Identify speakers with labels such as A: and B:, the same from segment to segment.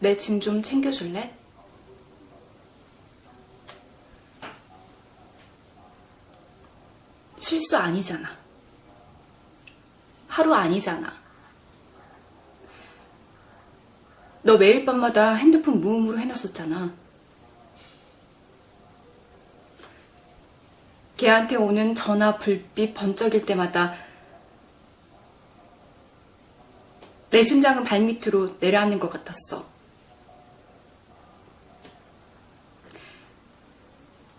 A: 내 짐 좀 챙겨줄래? 실수 아니잖아. 하루 아니잖아. 너 매일 밤마다 핸드폰 무음으로 해놨었잖아. 걔한테 오는 전화 불빛 번쩍일 때마다 내 심장은 발밑으로 내려앉는 것 같았어.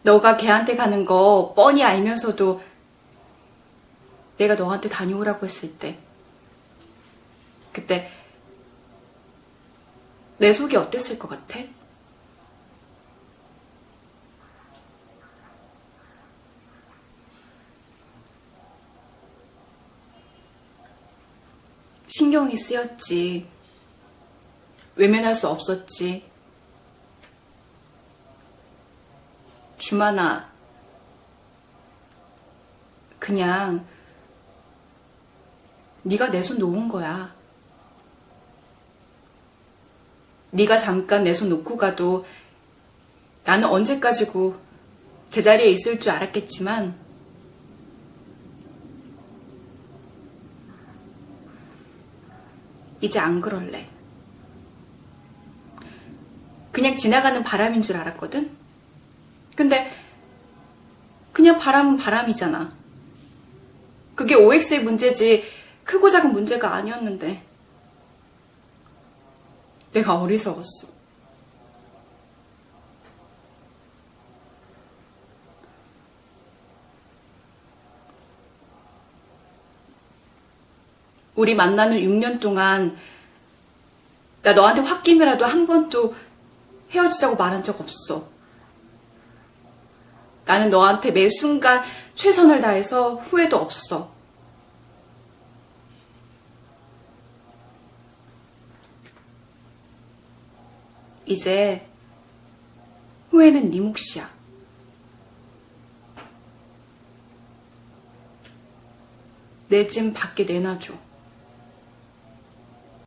A: 너가 걔한테 가는 거 뻔히 알면서도 내가 너한테 다녀오라고 했을 때 그때 내 속이 어땠을 것 같아? 신경이 쓰였지. 외면할 수 없었지. 주만아, 그냥 네가 내 손 놓은 거야. 네가 잠깐 내 손 놓고 가도 나는 언제까지고 제자리에 있을 줄 알았겠지만 이제 안 그럴래. 그냥 지나가는 바람인 줄 알았거든? 근데 그냥 바람은 바람이잖아. 그게 OX의 문제지 크고 작은 문제가 아니었는데 내가 어리석었어. 우리 만나는 6년 동안 나 너한테 홧김이라도 한 번도 헤어지자고 말한 적 없어. 나는 너한테 매 순간 최선을 다해서 후회도 없어. 이제 후회는 네 몫이야. 내 짐 밖에 내놔줘.